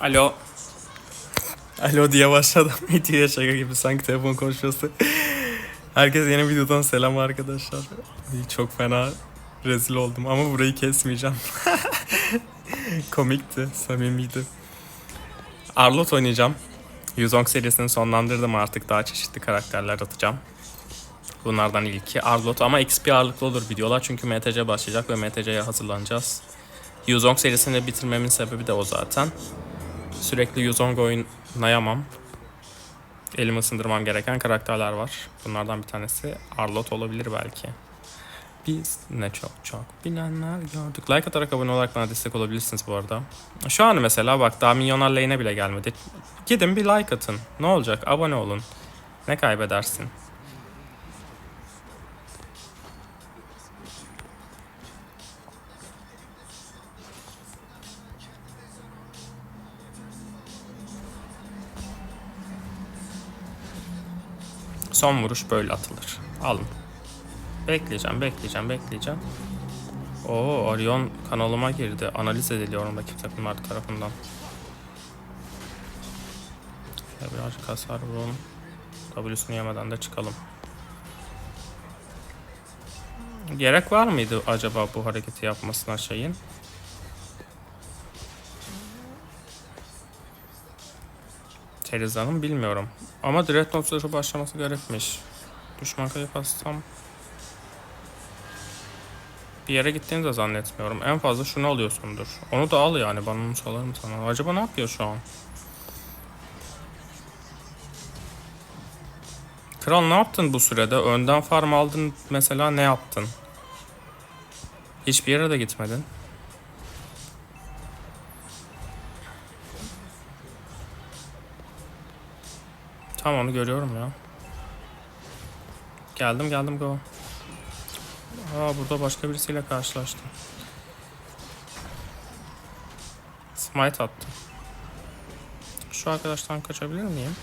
Alo. Alo diye başladım. Videoya şaka gibi sanki telefon konuşması. Herkese yeni videodan selam arkadaşlar. Çok fena rezil oldum ama burayı kesmeyeceğim. Komikti, samimiydi. Arlot oynayacağım. Yuzong serisini sonlandırdım artık daha çeşitli karakterler atacağım. Bunlardan ilki Arlot ama XP ağırlıklı olur videolar çünkü MTC başlayacak ve MTC'ye hazırlanacağız. Yuzong serisini bitirmemin sebebi de o zaten. Sürekli Yuzong oynayamam. Elimi ısındırmam gereken karakterler var. Bunlardan bir tanesi Arlot olabilir belki. Biz ne çok çok bilenler gördük. Like atarak abone olarak bana destek olabilirsiniz bu arada. Şu an mesela bak daha milyonlar lane'e bile gelmedi. Gidin bir like atın. Ne olacak? Abone olun. Ne kaybedersin? Son vuruş böyle atılır. Alın. Bekleyeceğim, bekleyeceğim, bekleyeceğim. Oo, Orion kanalıma girdi. Analiz ediliyorum rakip takımlar tarafından. Ya birazcık hasar vuralım. W'sunu yemeden de çıkalım. Gerek var mıydı acaba bu hareketi yapmasına şeyin? Teriza'nın bilmiyorum. Ama Dreadnought zırhı başlaması gerekmiş. Düşman kayıp atsam bir yere gittiğini de zannetmiyorum. En fazla şunu alıyorsundur. Onu da al yani ben onu salarım sana. Acaba ne yapıyor şu an? Kral ne yaptın bu sürede? Önden farm aldın mesela ne yaptın? Hiçbir yere de gitmedin. Tamam onu görüyorum ya. Geldim geldim go. Aa burada başka birisiyle karşılaştım. Smite attım. Şu arkadaştan kaçabilir miyim?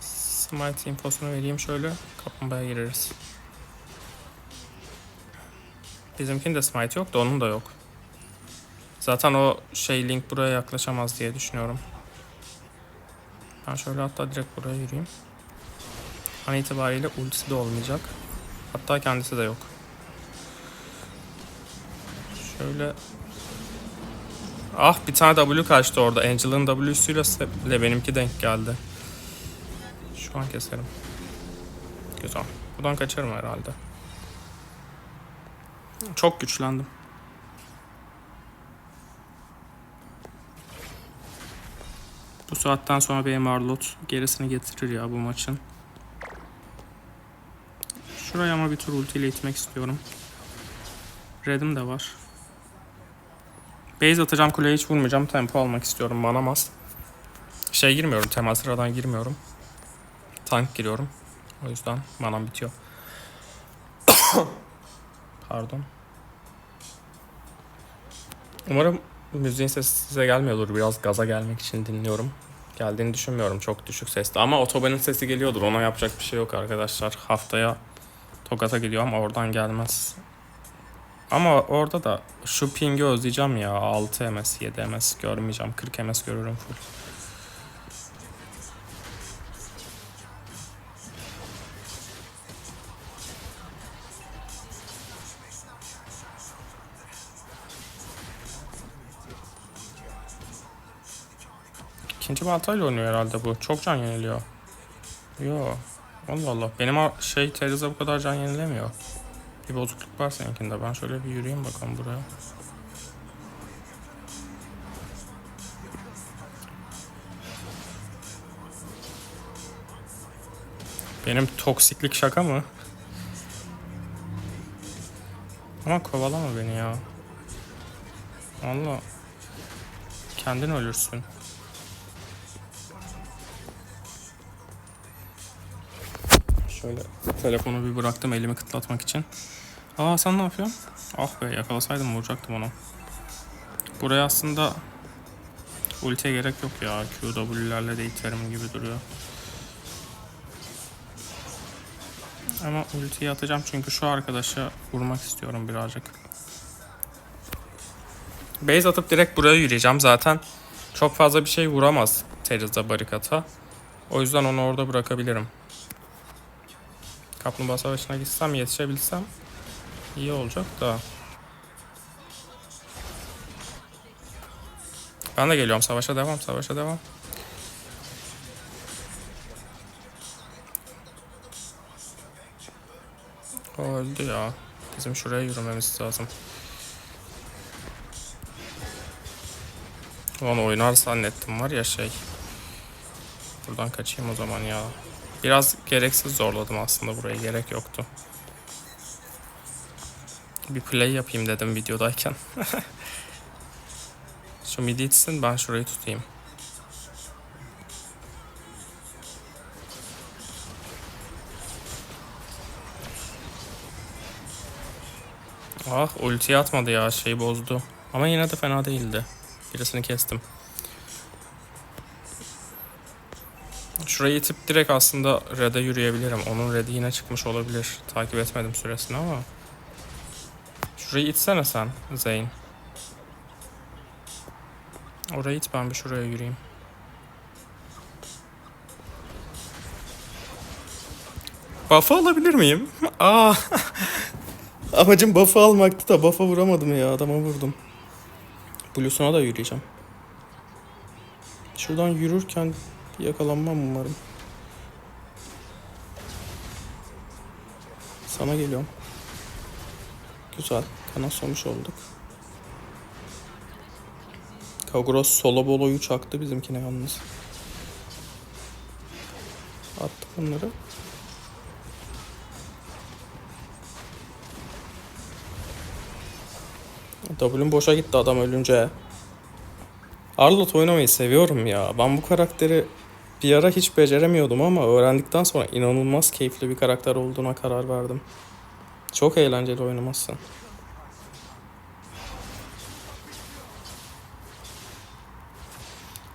Smite infosunu vereyim şöyle kaplumbağaya gireriz. Bizimkinin de smite yok da onun da yok. Zaten o şey link buraya yaklaşamaz diye düşünüyorum. Ben şöyle hatta direkt buraya yürüyeyim. An itibariyle ultisi de olmayacak. Hatta kendisi de yok. Şöyle Ah bir tane W kaçtı orada. Angel'ın W'süyle benimki denk geldi. Şu an keserim. Güzel. Buradan kaçarım herhalde. Çok güçlendim. Bu saatten sonra benim Arlot gerisini getirir ya bu maçın. Şuraya ama bir tur ultiyle itmek istiyorum. Red'im de var. Base atacağım kuleye hiç vurmayacağım. Tempo almak istiyorum. Manamaz. Şey girmiyorum. Temel sıradan girmiyorum. Tank giriyorum. O yüzden manam bitiyor. Pardon. Umarım müziğin sesi size gelmiyordur. Biraz gaza gelmek için dinliyorum. Geldiğini düşünmüyorum çok düşük sesli. Ama otobanın sesi geliyordur. Ona yapacak bir şey yok arkadaşlar. Haftaya Tokat'a gidiyor ama oradan gelmez. Ama orada da şu ping'i özleyeceğim ya. 6 ms, 7 ms görmeyeceğim. 40 ms görürüm full. İkinci baltayla oynuyor herhalde bu. Çok can yeniliyor. Yo. Allah Allah. Benim şey Teresa bu kadar can yenilemiyor. Bir bozukluk var seninkinde. Ben şöyle bir yürüyeyim bakalım buraya. Benim toksiklik şaka mı? Ama kovalama beni ya. Allah. Kendin ölürsün. Şöyle telefonu bir bıraktım elimi kıtlatmak için. Aa sen ne yapıyorsun? Ah be yakalasaydım vuracaktım onu. Buraya aslında ultiye gerek yok ya. QW'lerle de iterim gibi duruyor. Ama ultiyi atacağım çünkü şu arkadaşa vurmak istiyorum birazcık. Base atıp direkt buraya yürüyeceğim. Zaten çok fazla bir şey vuramaz Teriz'de barikata. O yüzden onu orada bırakabilirim. Kaplumbağa savaşına gitsem yetişebilsem iyi olacak da. Ben de geliyorum. Savaşa devam. Savaşa devam. O öldü ya. Bizim şuraya yürümemiz lazım. Ulan oynar zannettim var ya şey. Buradan kaçayım o zaman ya. Biraz gereksiz zorladım aslında buraya gerek yoktu. Bir play yapayım dedim videodayken. Şu midi itsin ben şurayı tutayım. Ah ultiyi atmadı ya şeyi bozdu. Ama yine de fena değildi. Birisini kestim. Şurayı itip direkt aslında red'e yürüyebilirim. Onun red'i yine çıkmış olabilir. Takip etmedim süresini ama. Şurayı itsene sen Zeyn. Orayı it ben bir şuraya yürüyeyim. Buff'ı alabilir miyim? Aa. Amacım buff'ı almaktı da buff'a vuramadım ya adama vurdum. Blue'suna da yürüyeceğim. Şuradan yürürken yakalanmam umarım. Sana geliyorum. Güzel. Kanat sonuç olduk. Kagros solo boloyu çaktı bizimkine yalnız. Attı bunları. W'm boşa gitti adam ölünce. Arlot oynamayı seviyorum ya. Ben bu karakteri bir ara hiç beceremiyordum ama öğrendikten sonra inanılmaz keyifli bir karakter olduğuna karar verdim. Çok eğlenceli oynaması.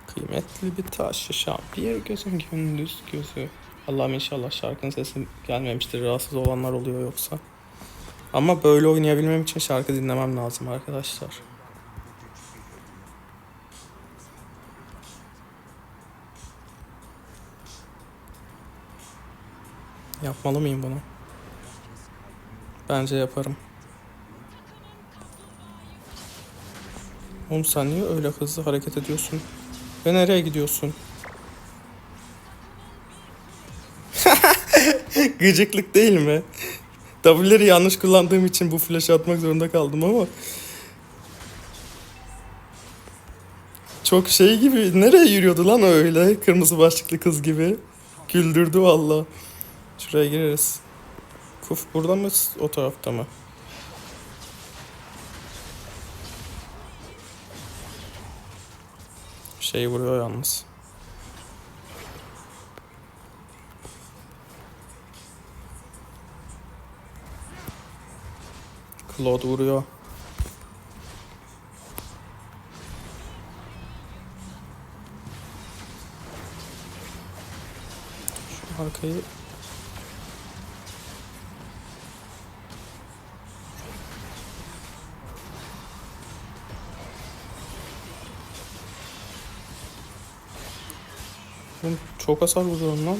Kıymetli bir taş şam bir gözün gündüz gözü. Allah'ım inşallah şarkının sesi gelmemiştir. Rahatsız olanlar oluyor yoksa. Ama böyle oynayabilmem için şarkı dinlemem lazım arkadaşlar. Yapmalı mıyım bunu? Bence yaparım. Oğlum sen niye öyle hızlı hareket ediyorsun? Ve nereye gidiyorsun? Gıcıklık değil mi? W'leri yanlış kullandığım için bu flash'ı atmak zorunda kaldım ama Çok şey gibi nereye yürüyordu lan öyle kırmızı başlıklı kız gibi güldürdü valla Şuraya gireriz Kuf burada mı o tarafta mı? Şey vuruyor yalnız Claude vuruyor. Şu arkayı çok hasar vuruyorum lan.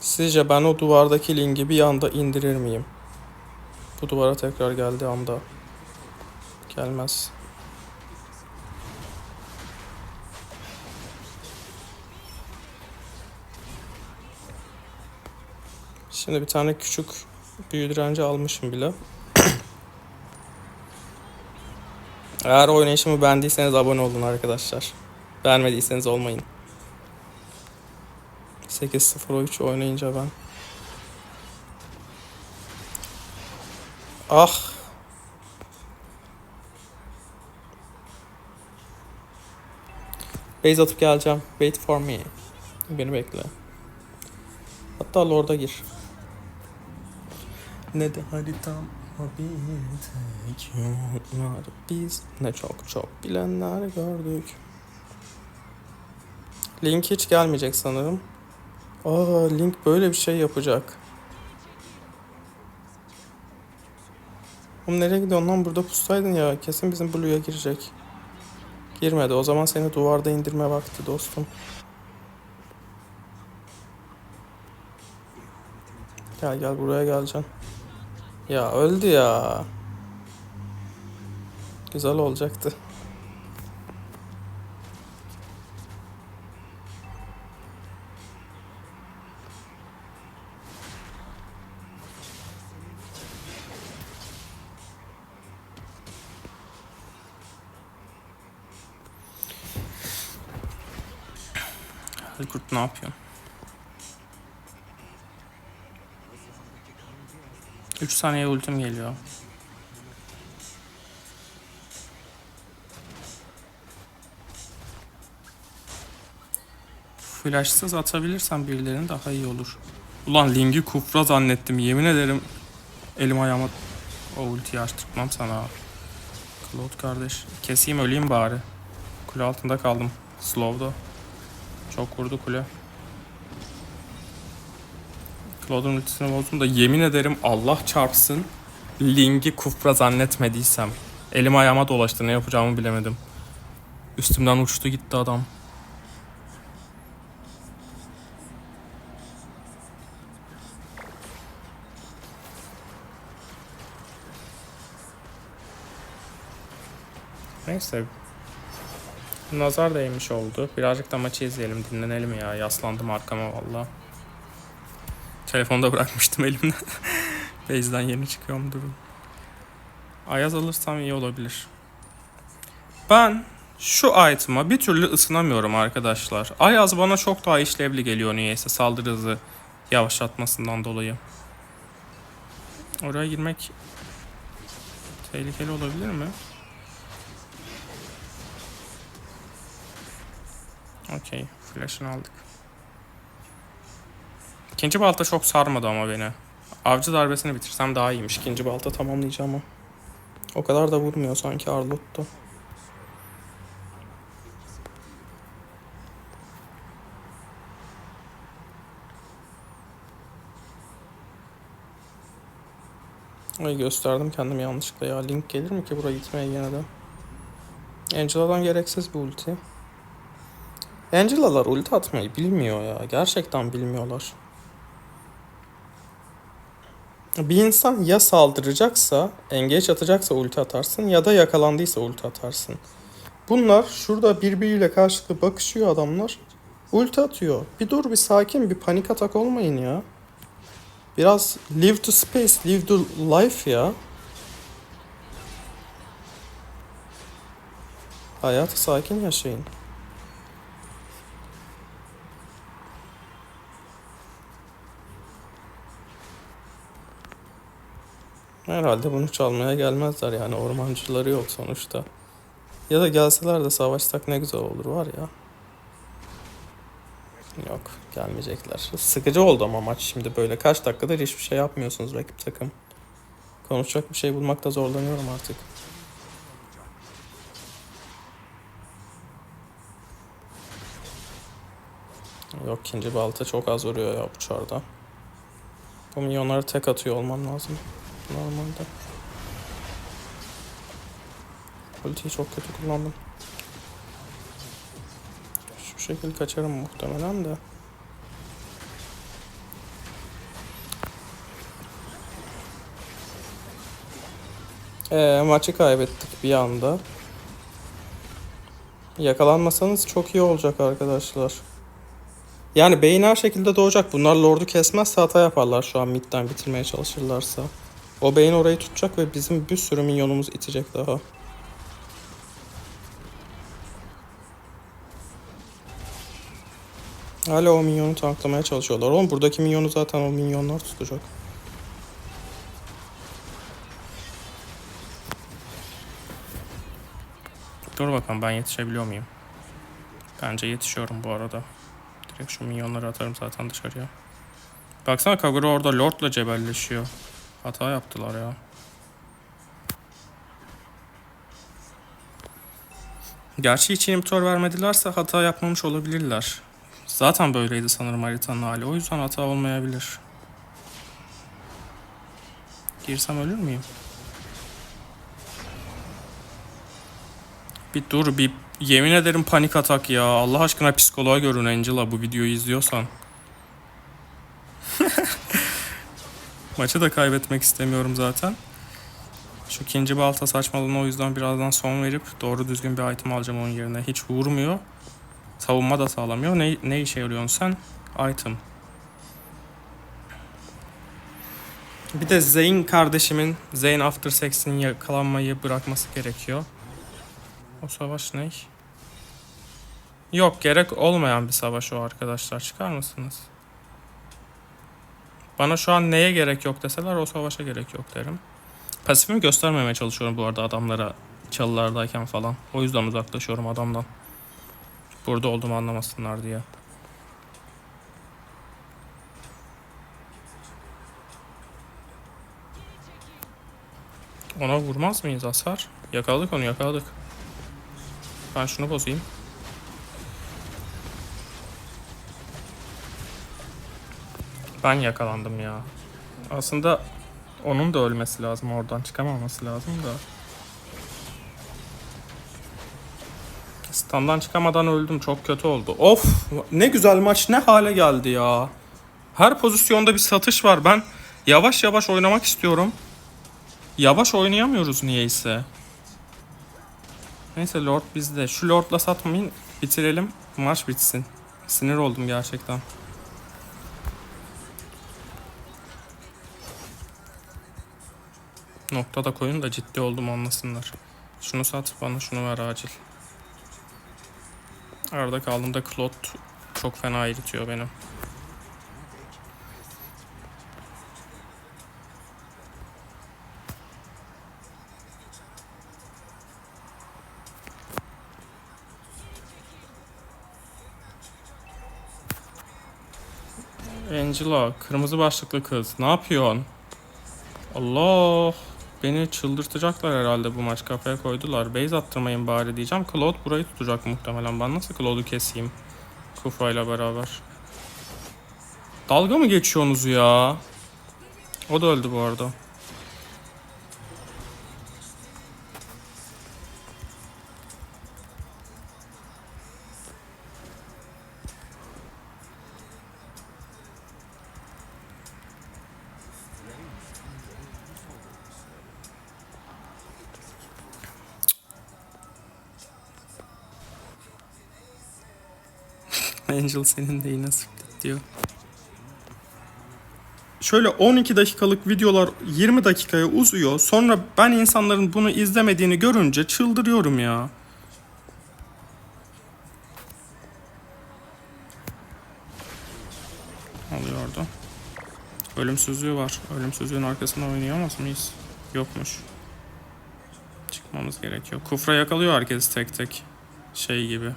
Sizce ben o duvardaki linki bir anda indirir miyim? Bu duvara tekrar geldiği anda. Gelmez. Şimdi bir tane küçük büyü direnci almışım bile. Eğer oynayışımı beğendiyseniz abone olun arkadaşlar. Beğenmediyseniz olmayın. 8-0-3 oynayınca ben. Ah. Base atıp geleceğim. Wait for me. Beni bekle. Hatta Lord'a gir. Ne de haritam bir tek yollar biz ne çok çok bilenler gördük. Link hiç gelmeyecek sanırım. Aa Link böyle bir şey yapacak. Oğlum nereye gidiyorsun lan? Burada pusaydın ya. Kesin bizim Blue'ya girecek. Girmedi. O zaman seni duvarda indirme vakti dostum. Gel gel buraya geleceksin. Ya öldü ya. Güzel olacaktı. Halkurt ne yapıyor? 3 saniye ultim geliyor. Flashsız atabilirsem birilerini daha iyi olur. Ulan Ling'i kufra zannettim. Yemin ederim elim ayağıma o ultiyi açtırtmam sana. Cloud kardeş. Keseyim öleyim bari. Kule altında kaldım. Slow'da. Çok vurdu kule. Cloud'un ultisini bozdum da yemin ederim Allah çarpsın. Ling'i kufra zannetmediysem. Elim ayağıma dolaştı ne yapacağımı bilemedim. Üstümden uçtu gitti adam. Neyse. Nazar değmiş oldu. Birazcık da maçı izleyelim, dinlenelim ya. Yaslandım arkama valla. Telefonu da bırakmıştım elimde. Base'den yeni çıkıyorum durun. Ayaz alırsam iyi olabilir. Ben şu item'a bir türlü ısınamıyorum arkadaşlar. Ayaz bana çok daha işlevli geliyor niyeyse saldırı hızı yavaşlatmasından dolayı. Oraya girmek tehlikeli olabilir mi? Okey. Flash'ını aldık. İkinci balta çok sarmadı ama beni. Avcı darbesini bitirsem daha iyiymiş. İkinci balta tamamlayacağım ama. O kadar da vurmuyor sanki Arlot'ta. Ay gösterdim kendimi yanlışlıkla ya. Link gelir mi ki buraya gitmeye yine de? Angela'dan gereksiz bir ulti. Angela'lar ulti atmayı bilmiyor ya. Gerçekten bilmiyorlar. Bir insan ya saldıracaksa, engage atacaksa ulti atarsın ya da yakalandıysa ulti atarsın. Bunlar şurada birbiriyle karşılıklı bakışıyor adamlar. Ulti atıyor. Bir dur bir sakin bir panik atak olmayın ya. Biraz live to space, live to life ya. Hayatı sakin yaşayın. Herhalde bunu çalmaya gelmezler yani ormancıları yok sonuçta. Ya da gelseler de savaşsak ne güzel olur var ya. Yok gelmeyecekler. Sıkıcı oldu ama maç şimdi böyle kaç dakikadır hiçbir şey yapmıyorsunuz rakip takım. Konuşacak bir şey bulmakta zorlanıyorum artık. Yok ikinci balta çok az vuruyor ya bu çarda. Bu milyonları tek atıyor olmam lazım. Normalde. Ultiyi çok kötü kullandım. Şu şekilde kaçarım muhtemelen de. Ee, maçı kaybettik bir anda. Yakalanmasanız çok iyi olacak arkadaşlar. Yani beyin her şekilde doğacak. Bunlar Lord'u kesmezse hata yaparlar şu an midden bitirmeye çalışırlarsa. O beyin orayı tutacak ve bizim bir sürü minyonumuz itecek daha. Hala o minyonu tanklamaya çalışıyorlar. Oğlum buradaki minyonu zaten o minyonlar tutacak. Dur bakalım ben yetişebiliyor muyum? Bence yetişiyorum bu arada. Direkt şu minyonları atarım zaten dışarıya. Baksana Kagura orada Lord'la cebelleşiyor. Hata yaptılar ya. Gerçi hiç inhibitor vermedilerse hata yapmamış olabilirler. Zaten böyleydi sanırım haritanın hali. O yüzden hata olmayabilir. Girsem ölür müyüm? Bir dur bir yemin ederim panik atak ya. Allah aşkına psikoloğa görün Angela bu videoyu izliyorsan. Maçı da kaybetmek istemiyorum zaten. Şu ikinci balta saçmalığına o yüzden birazdan son verip doğru düzgün bir item alacağım onun yerine. Hiç vurmuyor. Savunma da sağlamıyor. Ne, ne işe yarıyorsun sen? Item. Bir de Zayn kardeşimin Zayn After Sex'in yakalanmayı bırakması gerekiyor. O savaş ne? Yok gerek olmayan bir savaş o arkadaşlar. Çıkar mısınız? Bana şu an neye gerek yok deseler o savaşa gerek yok derim. Pasifimi göstermemeye çalışıyorum bu arada adamlara çalılardayken falan. O yüzden uzaklaşıyorum adamdan. Burada olduğumu anlamasınlar diye. Ona vurmaz mıyız hasar? Yakaladık onu yakaladık. Ben şunu bozayım. Ben yakalandım ya. Aslında onun da ölmesi lazım oradan çıkamaması lazım da. Standdan çıkamadan öldüm çok kötü oldu. Of ne güzel maç ne hale geldi ya. Her pozisyonda bir satış var. Ben yavaş yavaş oynamak istiyorum. Yavaş oynayamıyoruz niyeyse. Neyse Lord bizde. Şu Lord'la satmayın bitirelim. Maç bitsin. Sinir oldum gerçekten. Nokta da koyun da ciddi oldum anlasınlar. Şunu sat bana şunu ver acil. Arada kaldığımda Claude çok fena iritiyor benim. Angela, kırmızı başlıklı kız. Ne yapıyorsun? Allah! Beni çıldırtacaklar herhalde bu maç kafaya koydular. Base attırmayın bari diyeceğim. Claude burayı tutacak muhtemelen. Ben nasıl Claude'u keseyim? Kufra ile beraber. Dalga mı geçiyorsunuz ya? O da öldü bu arada. Angel senin de yine split diyor. Şöyle 12 dakikalık videolar 20 dakikaya uzuyor. Sonra ben insanların bunu izlemediğini görünce çıldırıyorum ya. Orada. Ölümsüzlüğü var. Ölümsüzlüğün arkasında oynayamaz mıyız? Yokmuş. Çıkmamız gerekiyor. Kufra yakalıyor herkes tek tek. Şey gibi.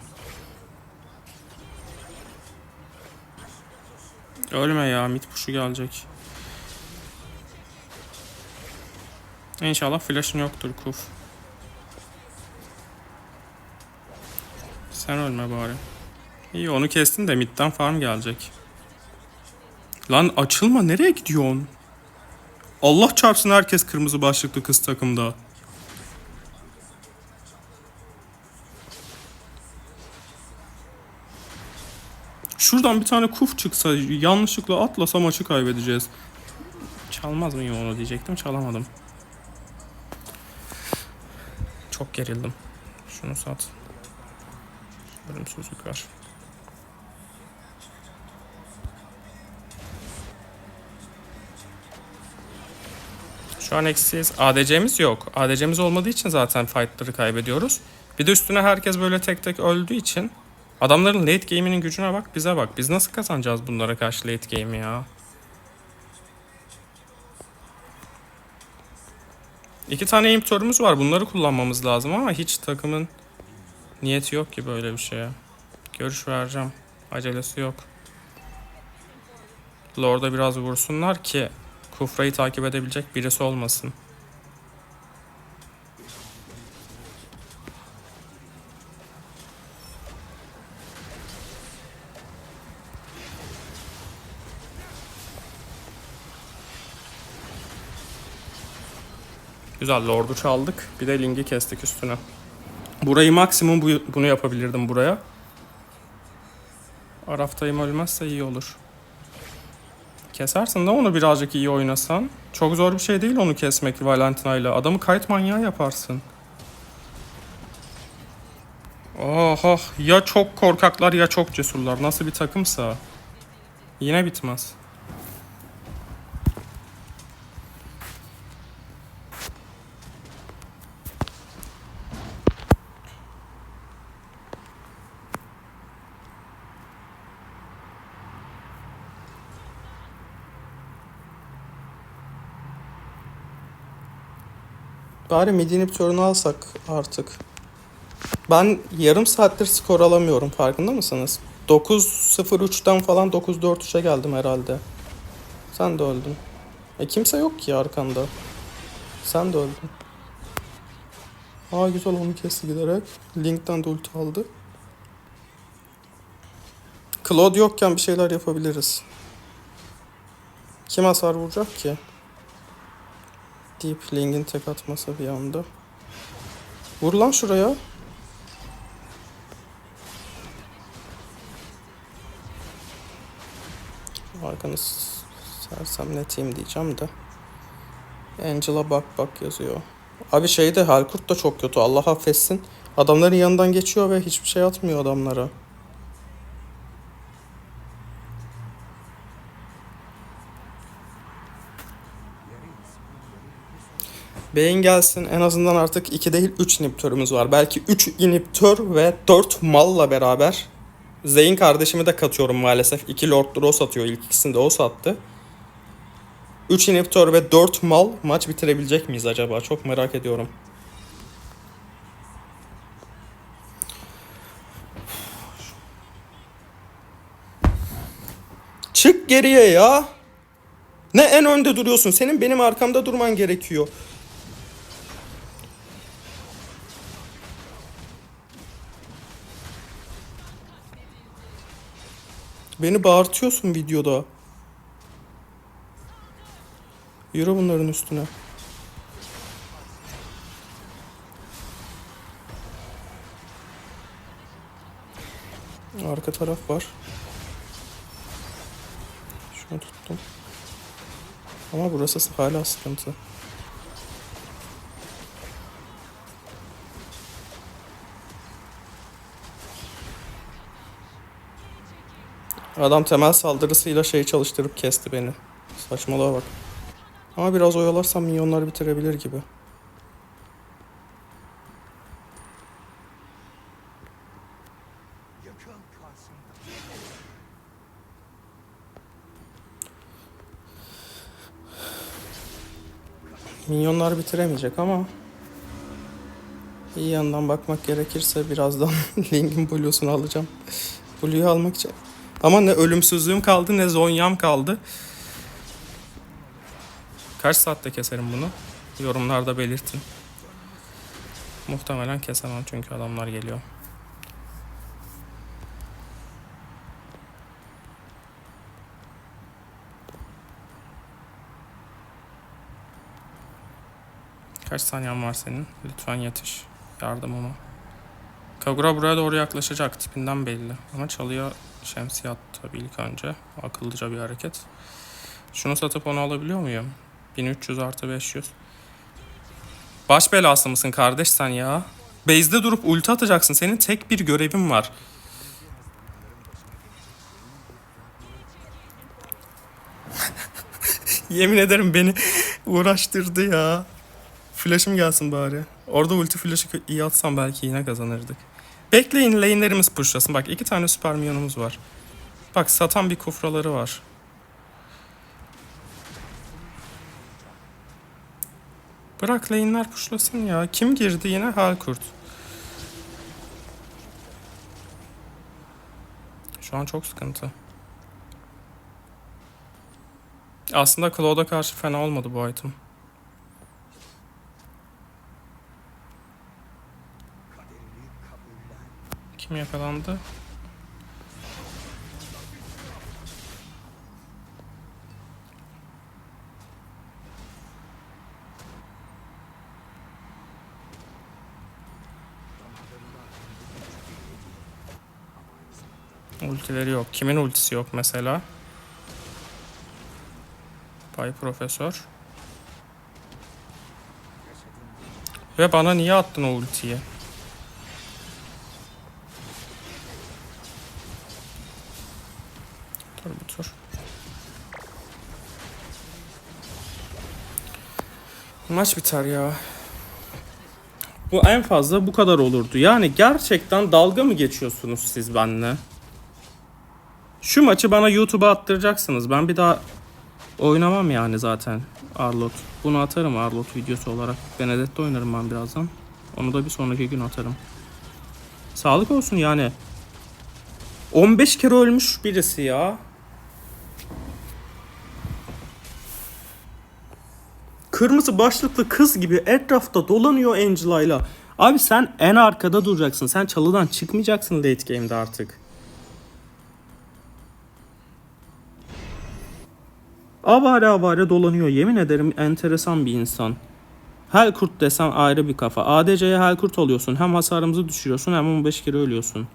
Ölme ya mid push'u gelecek. İnşallah flash'ın yoktur Kuf. Sen ölme bari. İyi onu kestin de midden farm gelecek. Lan açılma nereye gidiyorsun? Allah çarpsın herkes kırmızı başlıklı kız takımda. Şuradan bir tane kuf çıksa yanlışlıkla atlasa maçı kaybedeceğiz. Çalmaz mıyım onu diyecektim çalamadım. Çok gerildim. Şunu sat. Ölümsüzlük var. Şu an eksiyiz. ADC'miz yok. ADC'miz olmadığı için zaten fightları kaybediyoruz. Bir de üstüne herkes böyle tek tek öldüğü için adamların late game'inin gücüne bak bize bak. Biz nasıl kazanacağız bunlara karşı late game'i ya? İki tane imitörümüz var. Bunları kullanmamız lazım ama hiç takımın niyeti yok ki böyle bir şeye. Görüş vereceğim. Acelesi yok. Lord'a biraz vursunlar ki Kufra'yı takip edebilecek birisi olmasın. Güzel Lord'u çaldık. Bir de Ling'i kestik üstüne. Burayı maksimum bu, bunu yapabilirdim buraya. Araftayım ölmezse iyi olur. Kesersin de onu birazcık iyi oynasan. Çok zor bir şey değil onu kesmek Valentina ile. Adamı kayıt manyağı yaparsın. Oha ya çok korkaklar ya çok cesurlar. Nasıl bir takımsa. Yine bitmez. Bari mid inhibitörünü alsak artık. Ben yarım saattir skor alamıyorum farkında mısınız? 9-0-3'ten falan 9-4-3'e geldim herhalde. Sen de öldün. E kimse yok ki arkanda. Sen de öldün. Aa güzel onu kesti giderek. Link'ten de ulti aldı. Claude yokken bir şeyler yapabiliriz. Kim hasar vuracak ki? Deep Link'in tek atması bir anda. Vur lan şuraya. Arkanı sersemleteyim diyeceğim de. Angela bak bak yazıyor. Abi şeyde Halkurt da çok kötü. Allah affetsin. Adamların yanından geçiyor ve hiçbir şey atmıyor adamlara. Beyin gelsin en azından artık 2 değil 3 inhibitörümüz var. Belki 3 inhibitör ve 4 malla beraber. Zeyn kardeşimi de katıyorum maalesef. 2 Lord'ları o satıyor. İlk ikisini de o sattı. 3 inhibitör ve 4 mal maç bitirebilecek miyiz acaba? Çok merak ediyorum. Çık geriye ya. Ne en önde duruyorsun? Senin benim arkamda durman gerekiyor. Beni bağırtıyorsun videoda. Yürü bunların üstüne. Arka taraf var. Şunu tuttum. Ama burası hala sıkıntı. Adam temel saldırısıyla şey çalıştırıp kesti beni. Saçmalığa bak. Ama biraz oyalarsam minyonları bitirebilir gibi. Minyonlar bitiremeyecek ama iyi yandan bakmak gerekirse birazdan Link'in Blue'sunu alacağım. Blue'yu almak için. Ama ne ölümsüzlüğüm kaldı ne zonyam kaldı. Kaç saatte keserim bunu? Yorumlarda belirtin. Muhtemelen kesemem çünkü adamlar geliyor. Kaç saniyen var senin? Lütfen yetiş. Yardımıma. Kagura buraya doğru yaklaşacak. Tipinden belli. Ama çalıya şemsiye attı ilk önce. Akıllıca bir hareket. Şunu satıp onu alabiliyor muyum? 1300 artı 500. Baş belası mısın kardeş sen ya? Base'de durup ulti atacaksın. Senin tek bir görevin var. Yemin ederim beni uğraştırdı ya. Flash'ım gelsin bari. Orada ulti flash'ı iyi atsam belki yine kazanırdık. Bekleyin lane'lerimiz pushlasın. Bak iki tane süper minyonumuz var. Bak satan bir kufraları var. Bırak lane'ler pushlasın ya. Kim girdi yine? Halkurt. Şu an çok sıkıntı. Aslında Claude'a karşı fena olmadı bu item. Kim yakalandı? Ultileri yok. Kimin ultisi yok mesela? Bay Profesör. Ve bana niye attın o ultiyi? Maç biter ya. Bu en fazla bu kadar olurdu. Yani gerçekten dalga mı geçiyorsunuz siz benimle? Şu maçı bana YouTube'a attıracaksınız. Ben bir daha oynamam yani zaten Arlot. Bunu atarım Arlot videosu olarak. Benedetta oynarım ben birazdan. Onu da bir sonraki gün atarım. Sağlık olsun yani. 15 kere ölmüş birisi ya. Kırmızı başlıklı kız gibi etrafta dolanıyor Angela'yla. Abi sen en arkada duracaksın. Sen çalıdan çıkmayacaksın late game'de artık. Avare avare dolanıyor. Yemin ederim enteresan bir insan. Helkurt desem ayrı bir kafa. ADC'ye Helkurt oluyorsun. Hem hasarımızı düşürüyorsun hem 15 kere ölüyorsun.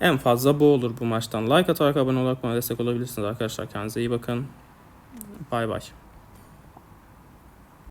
En fazla bu olur bu maçtan. Like atarak abone olarak bana destek olabilirsiniz arkadaşlar. Kendinize iyi bakın. Bay bay.